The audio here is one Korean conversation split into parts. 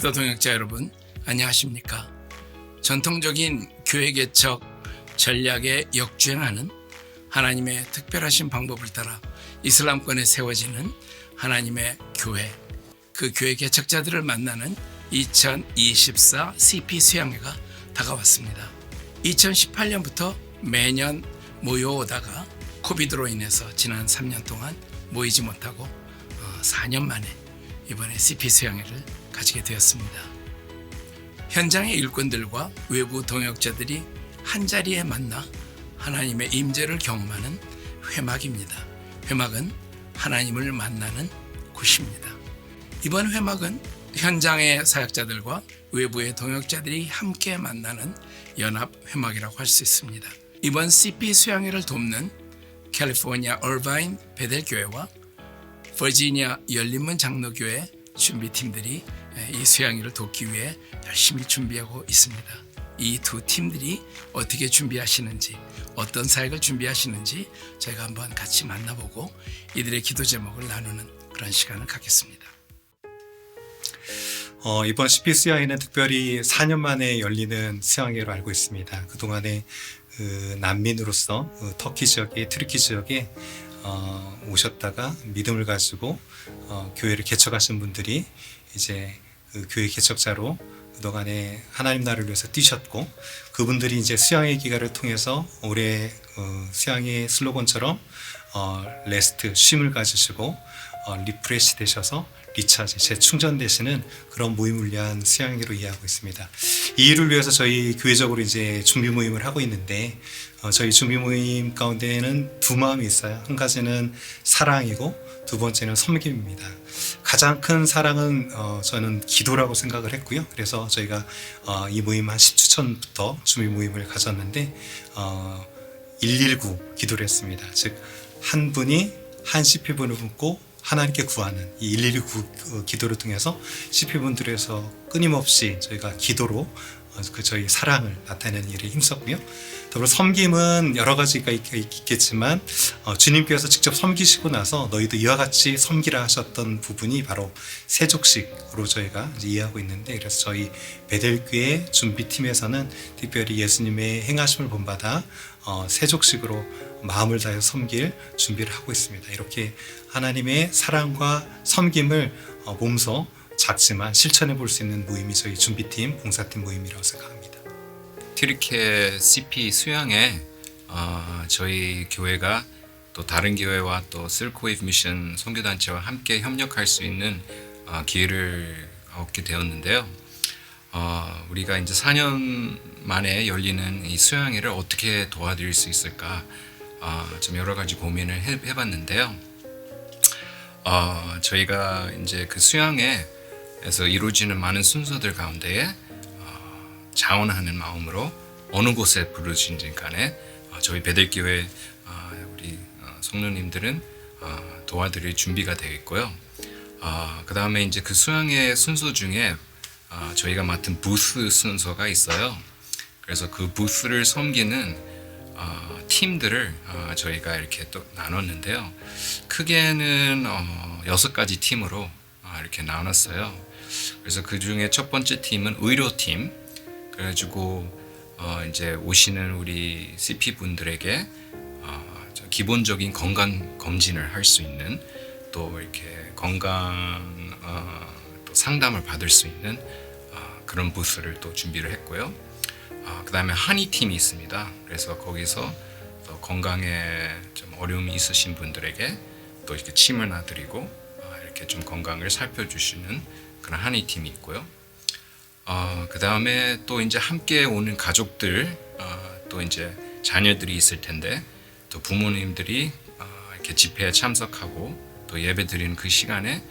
기도 동역자 여러분, 안녕하십니까? 전통적인 교회 개척 전략에 역주행하는 하나님의 특별하신 방법을 따라 이슬람권에 세워지는 하나님의 교회, 그 교회 개척자들을 만나는 2024 CP 수양회가 다가왔습니다. 2018년부터 매년 모여오다가 코비드로 인해서 지난 3년 동안 모이지 못하고 어, 4년 만에 이번에 CP 수양회를 가지게 되었습니다. 현장의 일꾼들과 외부 동역자들이 한 자리에 만나 하나님의 임재를 경험하는 회막입니다. 회막은 하나님을 만나는 곳입니다. 이번 회막은 현장의 사역자들과 외부의 동역자들이 함께 만나는 연합 회막이라고 할 수 있습니다. 이번 CP 수양회를 돕는 캘리포니아 얼바인 베델 교회와 버지니아 열린문 장로교회 준비팀들이 이 수양회를 돕기 위해 열심히 준비하고 있습니다. 이 두 팀들이 어떻게 준비하시는지 어떤 사역을 준비하시는지 저희가 한번 같이 만나보고 이들의 기도 제목을 나누는 그런 시간을 갖겠습니다. 어, 이번 CP 수양회는 특별히 4년 만에 열리는 수양회로 알고 있습니다. 그동안에 그 난민으로서 그 터키 지역에 트르키 지역에 어, 오셨다가 믿음을 가지고 어, 교회를 개척하신 분들이 이제 그 교회 개척자로 그동안에 하나님 나라를 위해서 뛰셨고 그분들이 이제 수양의 기간을 통해서 올해 어, 수양의 슬로건처럼 어, 레스트 쉼을 가지시고 어, 리프레시 되셔서 리차지 재충전되시는 그런 모임을 위한 수양회로 이해하고 있습니다. 이 일을 위해서 저희 교회적으로 이제 준비 모임을 하고 있는데 어, 저희 준비 모임 가운데에는 두 마음이 있어요. 한 가지는 사랑이고 두 번째는 섬김입니다. 가장 큰 사랑은 어, 저는 기도라고 생각을 했고요. 그래서 저희가 어, 이 모임 한 10주 전부터 준비 모임을 가졌는데 어, 119 기도를 했습니다. 즉 한 분이 한 CP분을 묻고 하나님께 구하는 이119 기도를 통해서 CP분들에서 끊임없이 저희가 기도로 어, 그 저희 사랑을 나타내는 일에 힘썼고요. 더불어 섬김은 여러 가지가 있- 있겠지만 어, 주님께서 직접 섬기시고 나서 너희도 이와 같이 섬기라 하셨던 부분이 바로 세족식으로 저희가 이해하고 있는데 그래서 저희 베델교회 준비팀에서는 특별히 예수님의 행하심을 본받아 어, 세족식으로 마음을 다해 섬길 준비를 하고 있습니다. 이렇게 하나님의 사랑과 섬김을 어, 몸소 작지만 실천해 볼 수 있는 모임이 저희 준비팀 봉사팀 모임이라고 생각합니다. 튀르케 CP 수양에 어, 저희 교회가 또 다른 교회와 또 슬코이브 미션 선교단체와 함께 협력할 수 있는 어, 기회를 얻게 되었는데요. 어, 우리가 이제 4년 만에 열리는 이 수양회를 어떻게 도와드릴 수 있을까 어, 좀 여러 가지 고민을 해, 해봤는데요. 어, 저희가 이제 그 수양회 에서 이루어지는 많은 순서들 가운데에 자원하는 마음으로 어느 곳에 부르신지 간에 어, 저희 베델교회 어, 우리 어, 성도님들은 어, 도와드릴 준비가 되어 있고요. 그 다음에 이제 그 수양의 순서 중에 어, 저희가 맡은 부스 순서가 있어요. 그래서 그 부스를 섬기는 어, 팀들을 어, 저희가 이렇게 또 나눴는데요. 크게는 어, 여섯 가지 팀으로 어, 이렇게 나눴어요. 그래서 그 중에 첫 번째 팀은 의료팀. 그래가지고 어, 이제 오시는 우리 CP 분들에게 어, 저 기본적인 건강 검진을 할 수 있는 또 이렇게 건강 어, 또 상담을 받을 수 있는 어, 그런 부스를 또 준비를 했고요. 어, 그 다음에 한의 팀이 있습니다. 그래서 거기서 또 건강에 좀 어려움이 있으신 분들에게 또 이렇게 침을 놔드리고 어, 이렇게 좀 건강을 살펴주시는 그런 한의 팀이 있고요. 어, 그 다음에 또 이제 함께 오는 가족들, 어, 또 이제 자녀들이 있을 텐데, 또 부모님들이 어, 이렇게 집회에 참석하고 또 예배 드리는 그 시간에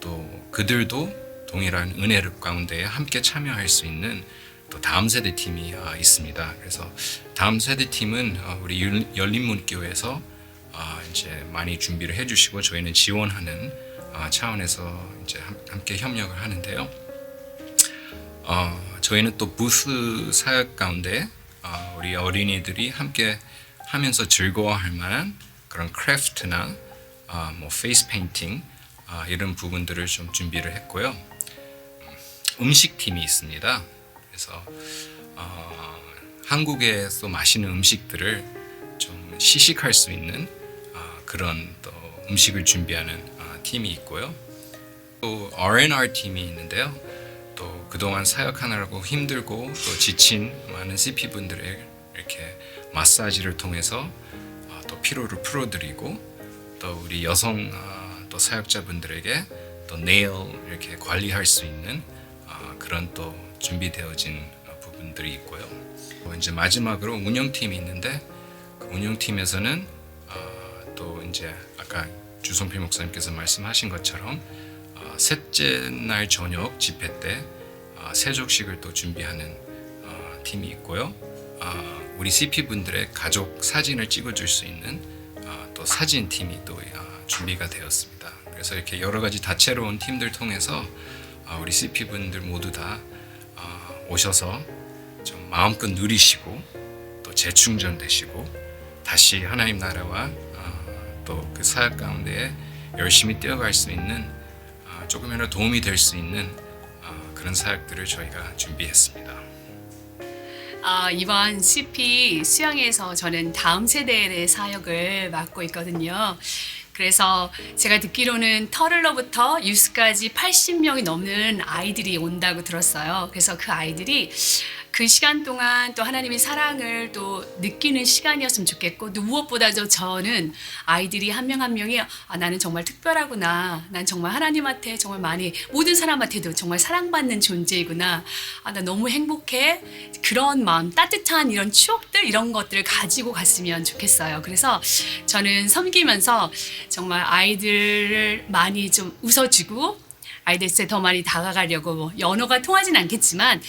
또 그들도 동일한 은혜를 가운데 함께 참여할 수 있는 또 다음 세대 팀이 어, 있습니다. 그래서 다음 세대 팀은 어, 우리 율- 열린문교회에서 어, 이제 많이 준비를 해주시고 저희는 지원하는 어, 차원에서 이제 함- 함께 협력을 하는데요. 어, 저희는 또 부스 사역 가운데 어, 우리 어린이들이 함께 하면서 즐거워할 만한 그런 크래프트나 어, 뭐 페이스 페인팅 어, 이런 부분들을 좀 준비를 했고요. 음, 음식 팀이 있습니다. 그래서 어, 한국에서 맛있는 음식들을 좀 시식할 수 있는 어, 그런 또 음식을 준비하는 어, 팀이 있고요. 또 R&R 팀이 있는데요. 또 그동안 사역하느라고 힘들고 또 지친 많은 CP 분들의 이렇게 마사지를 통해서 어, 또 피로를 풀어드리고 또 우리 여성 어, 또 사역자분들에게 또 네일 이렇게 관리할 수 있는 어, 그런 또 준비되어진 어, 부분들이 있고요. 어, 이제 마지막으로 운영팀이 있는데 그 운영팀에서는 어, 또 이제 아까 주성필 목사님께서 말씀하신 것처럼 어, 셋째 날 저녁 집회 때 어, 세족식을 또 준비하는 어, 팀이 있고요. 어, 우리 CP 분들의 가족 사진을 찍어줄 수 있는 어, 또 사진 팀이 또 어, 준비가 되었습니다. 그래서 이렇게 여러 가지 다채로운 팀들 통해서 어, 우리 CP 분들 모두 다 어, 오셔서 좀 마음껏 누리시고 또 재충전되시고 다시 하나님 나라와 어, 또 그 사역 가운데 열심히 뛰어갈 수 있는 어, 조금이라도 도움이 될 수 있는 어, 그런 사역들을 저희가 준비했습니다. 아, 이번 CP 수양에서 저는 다음 세대의 사역을 맡고 있거든요. 그래서 제가 듣기로는 터를로부터 유스까지 80명이 넘는 아이들이 온다고 들었어요. 그래서 그 아이들이 그 시간 동안 또 하나님의 사랑을 또 느끼는 시간이었으면 좋겠고 또 무엇보다도 저는 아이들이 한명한 명이 아, 나는 정말 특별하구나. 난 정말 하나님한테 정말 많이 모든 사람한테도 정말 사랑받는 존재이구나. 아, 나 너무 행복해. 그런 마음, 따뜻한 이런 추억들 이런 것들을 가지고 갔으면 좋겠어요. 그래서 저는 섬기면서 정말 아이들을 많이 좀 웃어주고 아이들한테 더 많이 다가가려고 뭐 언어가 통하진 않겠지만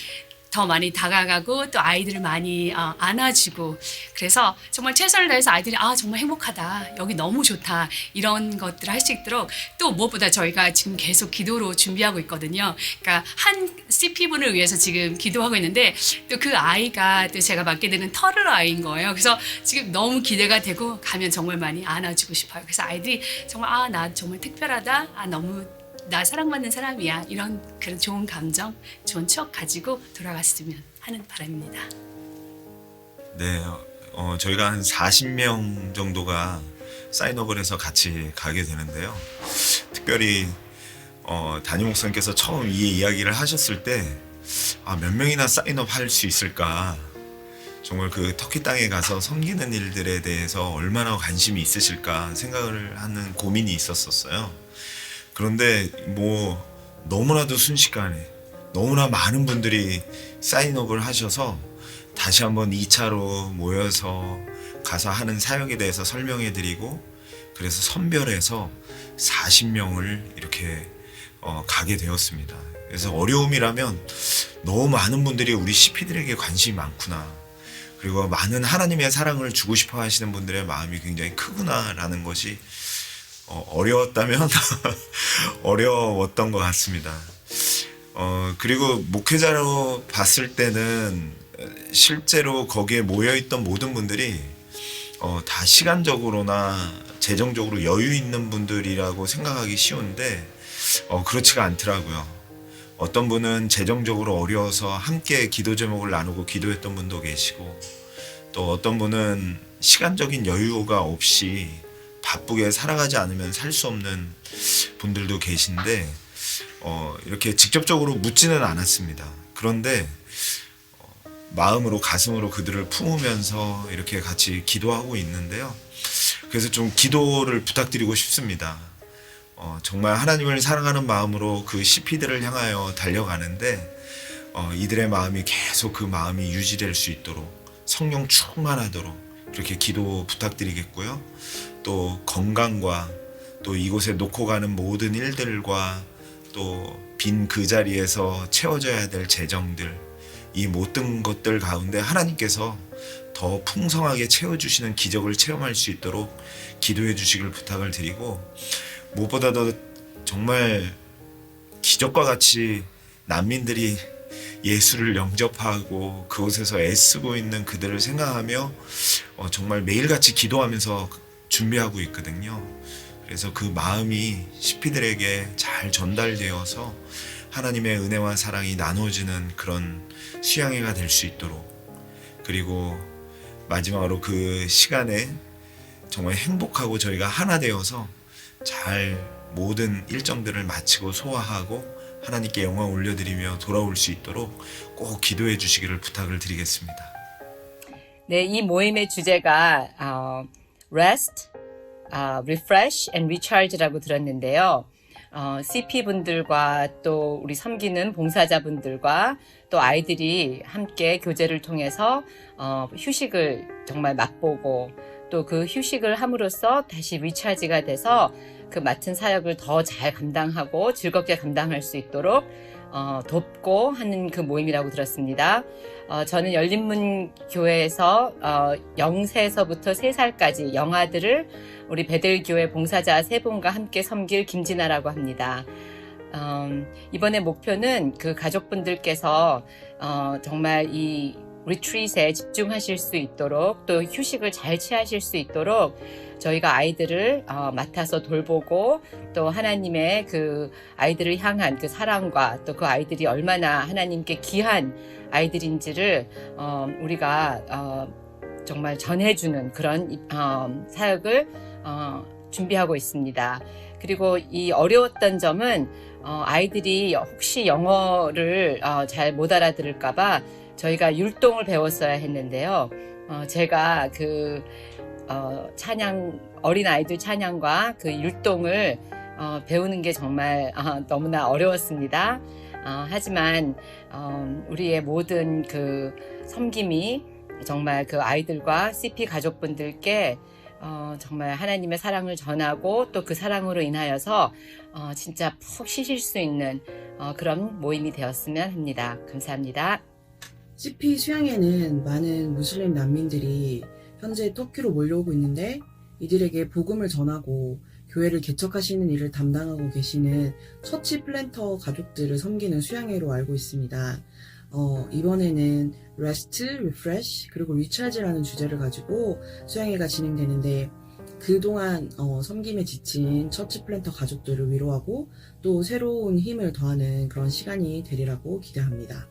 더 많이 다가가고 또 아이들을 많이 어, 안아주고 그래서 정말 최선을 다해서 아이들이 아 정말 행복하다 여기 너무 좋다 이런 것들을 할 수 있도록 또 무엇보다 저희가 지금 계속 기도로 준비하고 있거든요. 그러니까 한 CP 분을 위해서 지금 기도하고 있는데 또 그 아이가 또 제가 맡게 되는 터를 아이인 거예요. 그래서 지금 너무 기대가 되고 가면 정말 많이 안아주고 싶어요. 그래서 아이들이 정말 아 나 정말 특별하다 아 너무 나 사랑받는 사람이야 이런 그런 좋은 감정, 좋은 추억 가지고 돌아갔으면 하는 바람입니다. 네, 어, 저희가 한 40명 정도가 사인업을 해서 같이 가게 되는데요. 특별히 어, 담임 목사님께서 처음 이 이야기를 하셨을 때, 아, 몇 명이나 사인업 할 수 있을까? 정말 그 터키 땅에 가서 섬기는 일들에 대해서 얼마나 관심이 있으실까 생각을 하는 고민이 있었었어요. 그런데 뭐 너무나도 순식간에 너무나 많은 분들이 사인업을 하셔서 다시 한번 2차로 모여서 가서 하는 사역에 대해서 설명해 드리고 그래서 선별해서 40명을 이렇게 어, 가게 되었습니다. 그래서 어려움이라면 너무 많은 분들이 우리 CP들에게 관심이 많구나. 그리고 많은 하나님의 사랑을 주고 싶어 하시는 분들의 마음이 굉장히 크구나라는 것이 어, 어려웠다면 어려웠던 것 같습니다. 어, 그리고 목회자로 봤을 때는 실제로 거기에 모여있던 모든 분들이 어, 다 시간적으로나 재정적으로 여유 있는 분들이라고 생각하기 쉬운데 어, 그렇지가 않더라고요. 어떤 분은 재정적으로 어려워서 함께 기도 제목을 나누고 기도했던 분도 계시고 또 어떤 분은 시간적인 여유가 없이 바쁘게 살아가지 않으면 살 수 없는 분들도 계신데 어, 이렇게 직접적으로 묻지는 않았습니다. 그런데 어, 마음으로 가슴으로 그들을 품으면서 이렇게 같이 기도하고 있는데요. 그래서 좀 기도를 부탁드리고 싶습니다. 어, 정말 하나님을 사랑하는 마음으로 그 CP들을 향하여 달려가는데 어, 이들의 마음이 계속 그 마음이 유지될 수 있도록 성령 충만하도록 그렇게 기도 부탁드리겠고요. 또 건강과 또 이곳에 놓고 가는 모든 일들과 또 빈 그 자리에서 채워져야 될 재정들 이 모든 것들 가운데 하나님께서 더 풍성하게 채워주시는 기적을 체험할 수 있도록 기도해 주시길 부탁을 드리고 무엇보다도 정말 기적과 같이 난민들이 예수를 영접하고 그곳에서 애쓰고 있는 그들을 생각하며 어, 정말 매일같이 기도하면서 준비하고 있거든요. 그래서 그 마음이 CP들에게 잘 전달되어서 하나님의 은혜와 사랑이 나눠지는 그런 수양회가 될 수 있도록 그리고 마지막으로 그 시간에 정말 행복하고 저희가 하나 되어서 잘 모든 일정들을 마치고 소화하고 하나님께 영광 올려드리며 돌아올 수 있도록 꼭 기도해 주시기를 부탁을 드리겠습니다. 네, 이 모임의 주제가 어, rest, 아, refresh and recharge라고 들었는데요. 어, CP 분들과 또 우리 섬기는 봉사자분들과 또 아이들이 함께 교제를 통해서 어, 휴식을 정말 맛보고 또 그 휴식을 함으로써 다시 리차지가 돼서 그 맡은 사역을 더 잘 감당하고 즐겁게 감당할 수 있도록 어, 돕고 하는 그 모임이라고 들었습니다. 어, 저는 열린문 교회에서 어, 0세에서부터 3살까지 영아들을 우리 베델교회 봉사자 세 분과 함께 섬길 김진아라고 합니다. 음, 이번에 목표는 그 가족분들께서 어, 정말 이 리트릿에 집중하실 수 있도록 또 휴식을 잘 취하실 수 있도록 저희가 아이들을 어, 맡아서 돌보고 또 하나님의 그 아이들을 향한 그 사랑과 또 그 아이들이 얼마나 하나님께 귀한 아이들인지를 어, 우리가 어, 정말 전해주는 그런 어, 사역을 어, 준비하고 있습니다. 그리고 이 어려웠던 점은 어, 아이들이 혹시 영어를 어, 잘 못 알아들을까봐 저희가 율동을 배웠어야 했는데요. 어, 제가 그 어, 찬양 어린 아이들 찬양과 그 율동을 어, 배우는 게 정말 어, 너무나 어려웠습니다. 어, 하지만 어, 우리의 모든 그 섬김이 정말 그 아이들과 CP 가족분들께 어, 정말 하나님의 사랑을 전하고 또 그 사랑으로 인하여서 어, 진짜 푹 쉬실 수 있는 어, 그런 모임이 되었으면 합니다. 감사합니다. CP 수양에는 많은 무슬림 난민들이 현재 터키로 몰려오고 있는데 이들에게 복음을 전하고 교회를 개척하시는 일을 담당하고 계시는 처치 플랜터 가족들을 섬기는 수양회로 알고 있습니다. 어, 이번에는 Rest, Refresh, 그리고 Recharge라는 주제를 가지고 수양회가 진행되는데 그동안 어, 섬김에 지친 처치 플랜터 가족들을 위로하고 또 새로운 힘을 더하는 그런 시간이 되리라고 기대합니다.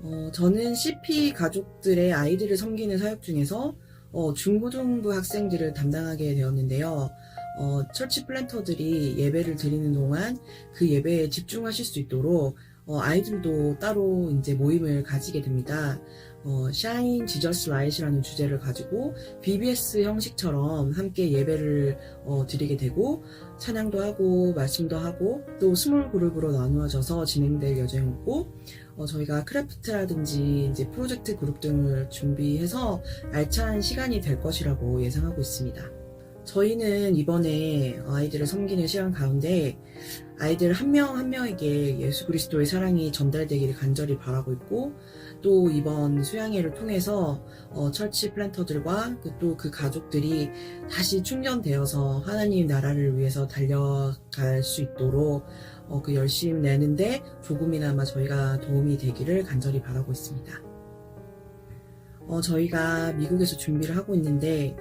어, 저는 CP 가족들의 아이들을 섬기는 사역 중에서 어, 중고등부 학생들을 담당하게 되었는데요. 어, 철치 플랜터들이 예배를 드리는 동안 그 예배에 집중하실 수 있도록 어, 아이들도 따로 이제 모임을 가지게 됩니다. 어, 샤인 지저스 라이트라는 주제를 가지고 BBS 형식처럼 함께 예배를 어, 드리게 되고 찬양도 하고 말씀도 하고 또 스몰 그룹으로 나누어져서 진행될 예정이고 어, 저희가 크래프트라든지 이제 프로젝트 그룹 등을 준비해서 알찬 시간이 될 것이라고 예상하고 있습니다. 저희는 이번에 아이들을 섬기는 시간 가운데 아이들 한 명 한 명에게 예수 그리스도의 사랑이 전달되기를 간절히 바라고 있고 또 이번 수양회를 통해서 어, 철치 플랜터들과 또 그 가족들이 다시 충전되어서 하나님 나라를 위해서 달려갈 수 있도록 어, 그 열심 내는데 조금이나마 저희가 도움이 되기를 간절히 바라고 있습니다. 어, 저희가 미국에서 준비를 하고 있는데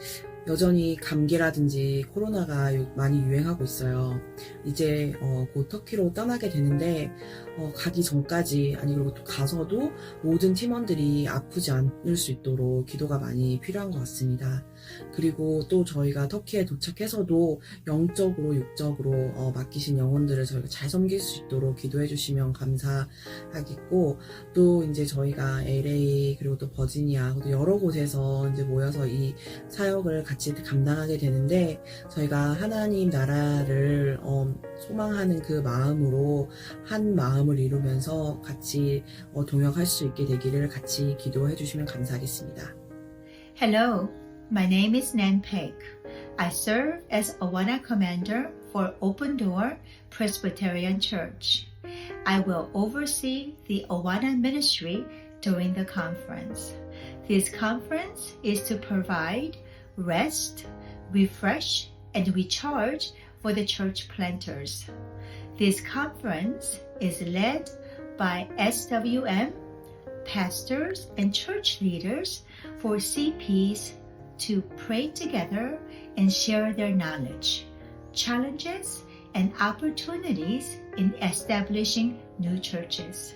여전히 감기라든지 코로나가 요- 많이 유행하고 있어요. 이제 어, 곧 터키로 떠나게 되는데 어, 가기 전까지 아니 그리고 또 가서도 모든 팀원들이 아프지 않을 수 있도록 기도가 많이 필요한 것 같습니다. 그리고 또 저희가 터키에 도착해서도 영적으로 육적으로 어, 맡기신 영혼들을 저희가 잘 섬길 수 있도록 기도해 주시면 감사하겠고 또 이제 저희가 LA 그리고 또 버지니아 또 여러 곳에서 이제 모여서 이 사역을 같이 감당하게 되는데 저희가 하나님 나라를 어, 소망하는 그 마음으로 한 마음을 이루면서 같이 어, 동역할 수 있게 되기를 같이 기도해 주시면 감사하겠습니다. Hello, my name is Nan Peck. I serve as Awana Commander for Open Door Presbyterian Church. I will oversee the Awana ministry during the conference. This conference is to provide rest, refresh, and recharge for the church planters. This conference is led by SWM, pastors, and church leaders for CPs to pray together and share their knowledge, challenges, and opportunities in establishing new churches.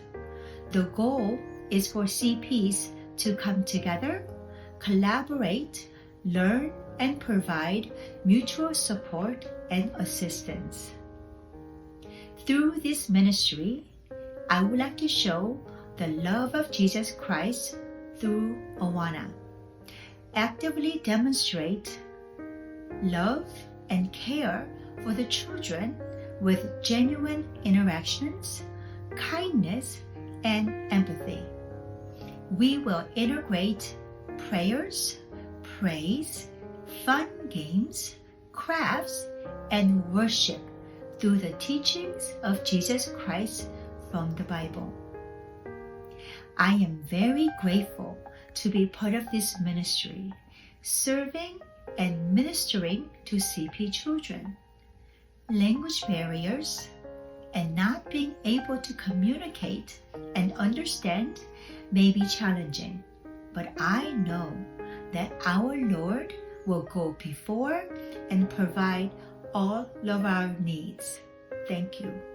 The goal is for CPs to come together, collaborate, learn, and provide mutual support and assistance. Through this ministry, I would like to show the love of Jesus Christ through Awana. Actively demonstrate love and care for the children with genuine interactions, kindness, and empathy. We will integrate prayers, praise, fun games, crafts, and worship through the teachings of Jesus Christ from the Bible. I am very grateful to be part of this ministry, serving and ministering to CP children. Language barriers and not being able to communicate and understand may be challenging, but I know that our Lord will go before and provide all of our needs. Thank you.